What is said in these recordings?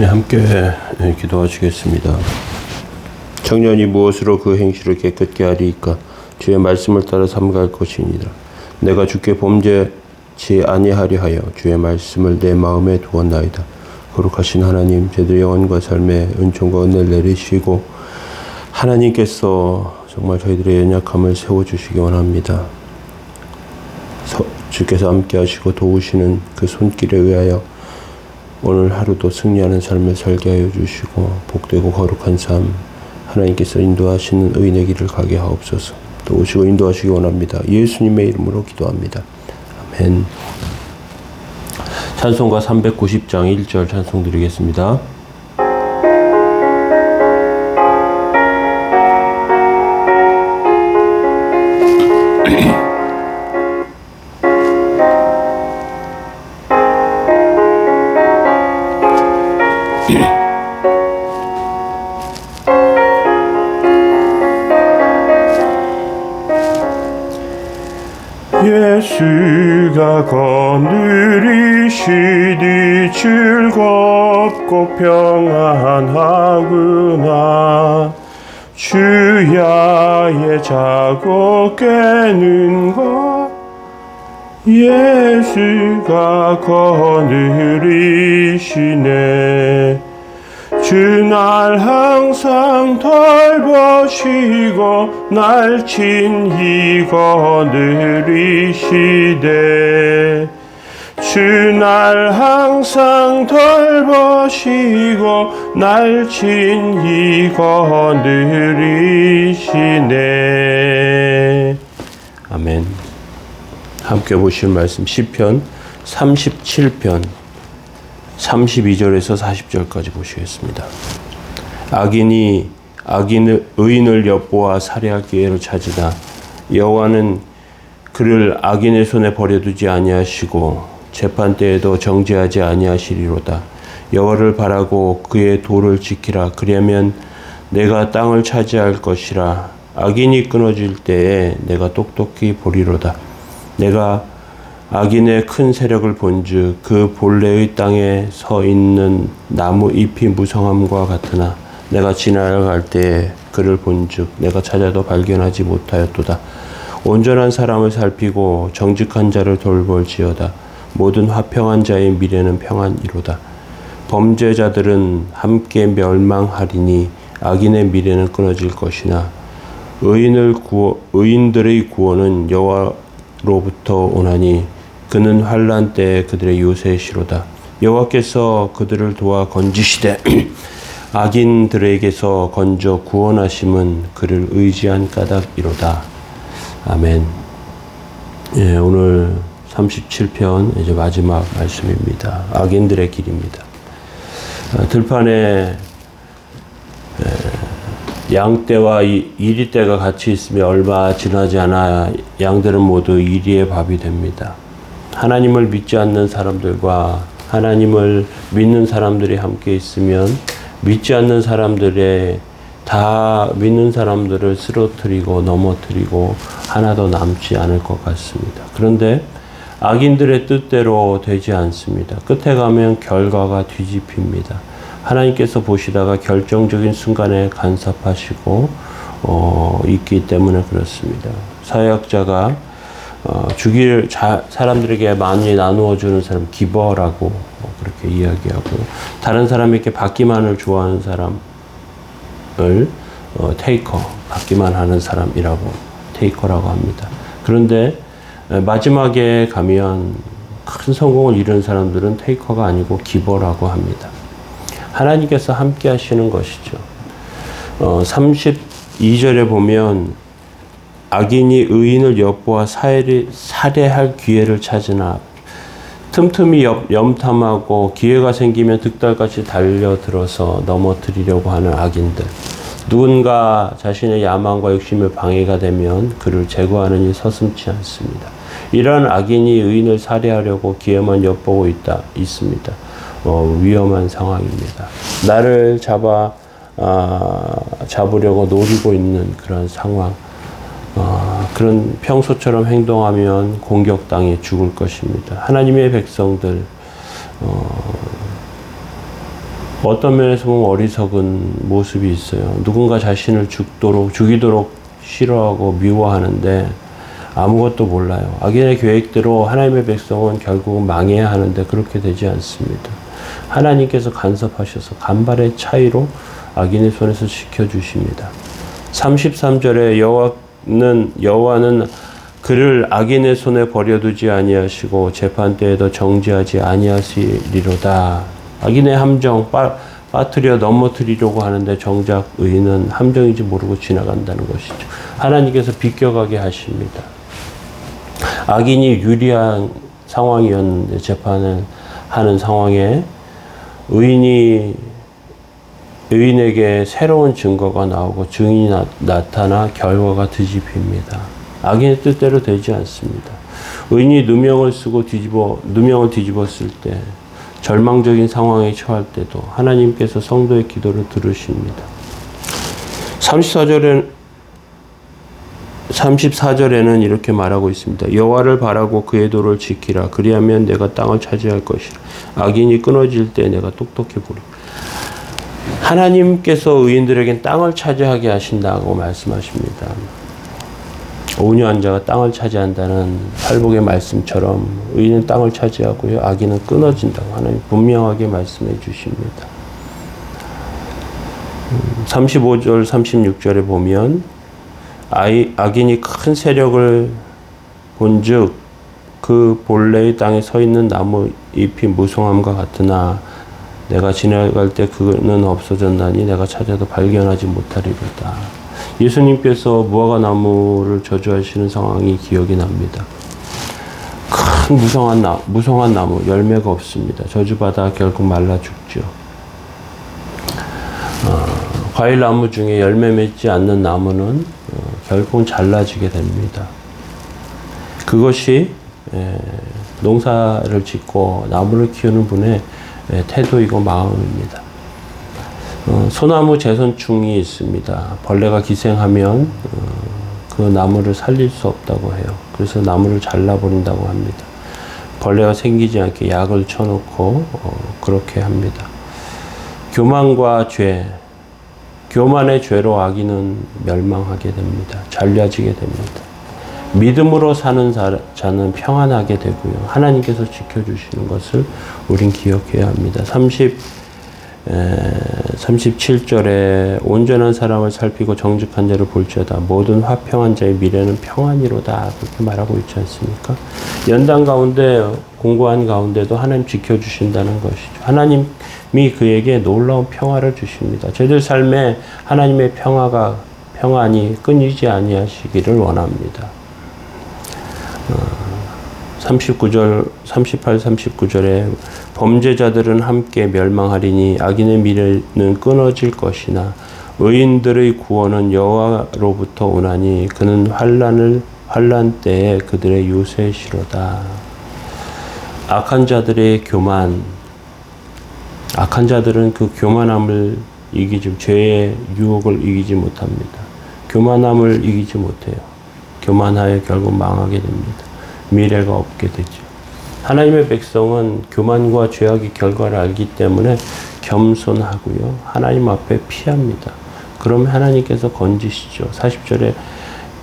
네, 함께 네, 기도하시겠습니다. 청년이 무엇으로 그 행실을 깨끗게 하리이까 주의 말씀을 따라 삼갈 것이니라. 내가 주께 범죄치 아니하려 하여 주의 말씀을 내 마음에 두었나이다. 거룩하신 하나님, 제들의 영혼과 삶의 은총과 은혜를 내리시고 하나님께서 정말 저희들의 연약함을 세워주시기 원합니다. 서- 주께서 함께 하시고 도우시는 그 손길에 의하여 오늘 하루도 승리하는 삶을 살게 하여 주시고 복되고 거룩한 삶 하나님께서 인도하시는 의인의 길을 가게 하옵소서 도우시고 인도하시기 원합니다. 예수님의 이름으로 기도합니다. 아멘 찬송가 390장 1절 찬송 드리겠습니다. 예수가 거느리시니 즐겁고 평안하구나. 주야의 자고 깨는 것. 예수가 거느리시네 주날 항상 돌보시고 날 친히 거느리시되 주날 항상 돌보시고 날 친히 거느리시네 아멘. 함께 보실 말씀 시편 37편 32절에서 40절까지 보시겠습니다. 악인이 악인을 의인을 엿보아 살해할 기회를 찾으나 여호와는 그를 악인의 손에 버려두지 아니하시고 재판 때에도 정죄하지 아니하시리로다. 여호와를 바라고 그의 도를 지키라. 그리하면 내가 땅을 차지할 것이라. 악인이 끊어질 때에 내가 똑똑히 보리로다. 내가 악인의 큰 세력을 본즉 그 본래의 땅에 서 있는 나무 잎이 무성함과 같으나 내가 지나갈 때에 그를 본즉 내가 찾아도 발견하지 못하였도다. 온전한 사람을 살피고 정직한 자를 돌볼지어다. 모든 화평한 자의 미래는 평안이로다. 범죄자들은 함께 멸망하리니 악인의 미래는 끊어질 것이나 의인을 구워, 의인들의 구원은 여호와로부터 오나니 그는 환란 때에 그들의 요새시로다. 여호와께서 그들을 도와 건지시되 악인들에게서 건져 구원하심은 그를 의지한 까닭이로다. 아멘. 예, 오늘 37편 이제 마지막 말씀입니다. 악인들의 길입니다. 아, 들판에 양떼와 이- 이리떼가 같이 있으며 얼마 지나지 않아 양들은 모두 이리의 밥이 됩니다. 하나님을 믿지 않는 사람들과 하나님을 믿는 사람들이 함께 있으면 믿지 않는 사람들의 다 믿는 사람들을 쓰러뜨리고 넘어뜨리고 하나도 남지 않을 것 같습니다. 그런데 악인들의 뜻대로 되지 않습니다. 끝에 가면 결과가 뒤집힙니다. 하나님께서 보시다가 결정적인 순간에 간섭하시고 어, 있기 때문에 그렇습니다. 사역자가 어, 주기를 자, 사람들에게 많이 나누어 주는 사람 기버라고 어, 그렇게 이야기하고 다른 사람에게 받기만을 좋아하는 사람을 어, 테이커 받기만 하는 사람이라고 테이커라고 합니다. 그런데 에, 마지막에 가면 큰 성공을 이룬 사람들은 테이커가 아니고 기버라고 합니다. 하나님께서 함께 하시는 것이죠. 어, 32절에 보면 악인이 의인을 엿보아 살해, 살해할 기회를 찾으나 틈틈이 염, 염탐하고 기회가 생기면 득달같이 달려들어서 넘어뜨리려고 하는 악인들. 누군가 자신의 야망과 욕심에 방해가 되면 그를 제거하는 일 서슴지 않습니다. 이런 악인이 의인을 살해하려고 기회만 엿보고 있다 있습니다. 어, 위험한 상황입니다. 나를 잡아 아, 잡으려고 노리고 있는 그런 상황. 어, 그런 평소처럼 행동하면 공격당해 죽을 것입니다. 하나님의 백성들 어, 어떤 면에서 보면 어리석은 모습이 있어요. 누군가 자신을 죽도록, 죽이도록 싫어하고 미워하는데 아무것도 몰라요. 악인의 계획대로 하나님의 백성은 결국은 망해야 하는데 그렇게 되지 않습니다. 하나님께서 간섭하셔서 간발의 차이로 악인의 손에서 지켜주십니다. 33절에 여호와 는 여호와는 그를 악인의 손에 버려두지 아니하시고 재판 때에도 정지하지 아니하시리로다. 악인의 함정 빠, 빠뜨려 넘어뜨리려고 하는데 정작 의인은 함정인지 모르고 지나간다는 것이죠. 하나님께서 비껴가게 하십니다. 악인이 유리한 상황이었는데 재판을 하는 상황에 의인이 의인에게 새로운 증거가 나오고 증인이 나, 나타나 결과가 뒤집힙니다. 악인의 뜻대로 되지 않습니다. 의인이 누명을 쓰고 뒤집어 누명을 뒤집었을 때 절망적인 상황에 처할 때도 하나님께서 성도의 기도를 들으십니다. 34절에 34절에는 이렇게 말하고 있습니다. 여호와를 바라고 그의 도를 지키라. 그리하면 내가 땅을 차지할 것이라. 악인이 끊어질 때 내가 똑똑해 보리. 하나님께서 의인들에겐 땅을 차지하게 하신다고 말씀하십니다. 온유 한 자가 땅을 차지한다는 팔복의 말씀처럼 의인은 땅을 차지하고요. 악인은 끊어진다고 하나님 분명하게 말씀해 주십니다. 35절, 36절에 보면 아이, 악인이 큰 세력을 본즉 그 본래의 땅에 서 있는 나무 잎이 무성함과 같으나 내가 지나갈 때 그는 없어졌나니 내가 찾아도 발견하지 못하리로다. 예수님께서 무화과 나무를 저주하시는 상황이 기억이 납니다. 큰 무성한 나 무성한 나무 열매가 없습니다. 저주받아 결국 말라 죽죠. 어, 과일 나무 중에 열매 맺지 않는 나무는 어, 결국 잘라지게 됩니다. 그것이 에, 농사를 짓고 나무를 키우는 분의 에, 태도이고 마음입니다. 어, 소나무 재선충이 있습니다. 벌레가 기생하면 어, 그 나무를 살릴 수 없다고 해요. 그래서 나무를 잘라버린다고 합니다. 벌레가 생기지 않게 약을 쳐놓고 어, 그렇게 합니다. 교만과 죄, 교만의 죄로 악인은 멸망하게 됩니다. 잘려지게 됩니다. 믿음으로 사는 자- 자는 평안하게 되고요. 하나님께서 지켜주시는 것을 우린 기억해야 합니다. 30, 37절에 온전한 사람을 살피고 정직한 자를 볼지어다. 모든 화평한 자의 미래는 평안이로다. 그렇게 말하고 있지 않습니까? 연단 가운데, 공고한 가운데도 하나님 지켜주신다는 것이죠. 하나님이 그에게 놀라운 평화를 주십니다. 저희들 삶에 하나님의 평화가, 평안이 끊이지 아니하시기를 원합니다. 39절, 38, 39절에 범죄자들은 함께 멸망하리니 악인의 미래는 끊어질 것이나 의인들의 구원은 여호와로부터 오나니 그는 환란을 환란 때에 그들의 요새시로다. 악한 자들의 교만, 악한 자들은 그 교만함을 이기지 죄의 유혹을 이기지 못합니다. 교만함을 이기지 못해요. 교만하여 결국 망하게 됩니다. 미래가 없게 되죠. 하나님의 백성은 교만과 죄악의 결과를 알기 때문에 겸손하고요. 하나님 앞에 피합니다. 그러면 하나님께서 건지시죠. 40절에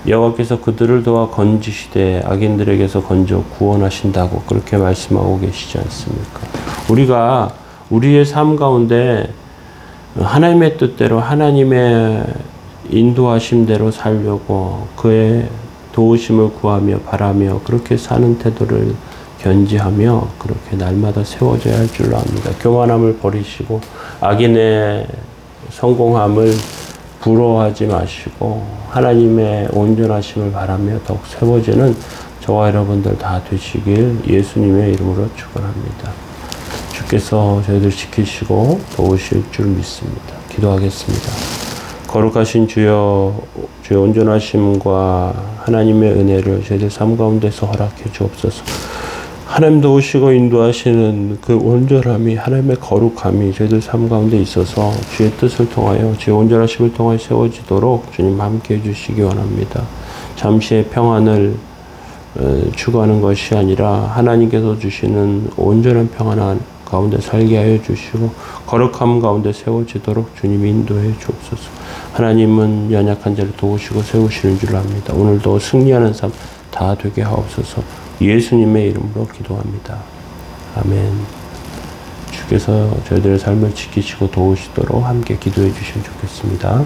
여호와께서 그들을 도와 건지시되 악인들에게서 건져 구원하신다고 그렇게 말씀하고 계시지 않습니까? 우리가 우리의 삶 가운데 하나님의 뜻대로 하나님의 인도하심대로 살려고 그의 도우심을 구하며 바라며 그렇게 사는 태도를 견지하며 그렇게 날마다 세워져야 할 줄로 압니다. 교만함을 버리시고 악인의 성공함을 부러워하지 마시고 하나님의 온전하심을 바라며 더욱 세워지는 저와 여러분들 다 되시길 예수님의 이름으로 축원합니다. 주께서 저희들 지키시고 도우실 줄 믿습니다. 기도하겠습니다. 거룩하신 주여 주의 온전하심과 하나님의 은혜를 저희들 삶 가운데서 허락해 주옵소서. 하나님 도우시고 인도하시는 그 온전함이 하나님의 거룩함이 저희들 삶 가운데 있어서 주의 뜻을 통하여 주의 온전하심을 통하여 세워지도록 주님 함께 해주시기 원합니다. 잠시의 평안을 어, 추구하는 것이 아니라 하나님께서 주시는 온전한 평안한 가운데 살게 하여 주시고 거룩함 가운데 세워지도록 주님이 인도해 주옵소서. 하나님은 연약한 자를 도우시고 세우시는 줄 압니다. 오늘도 승리하는 삶 다 되게 하옵소서. 예수님의 이름으로 기도합니다. 아멘. 주께서 저희들의 삶을 지키시고 도우시도록 함께 기도해 주시면 좋겠습니다.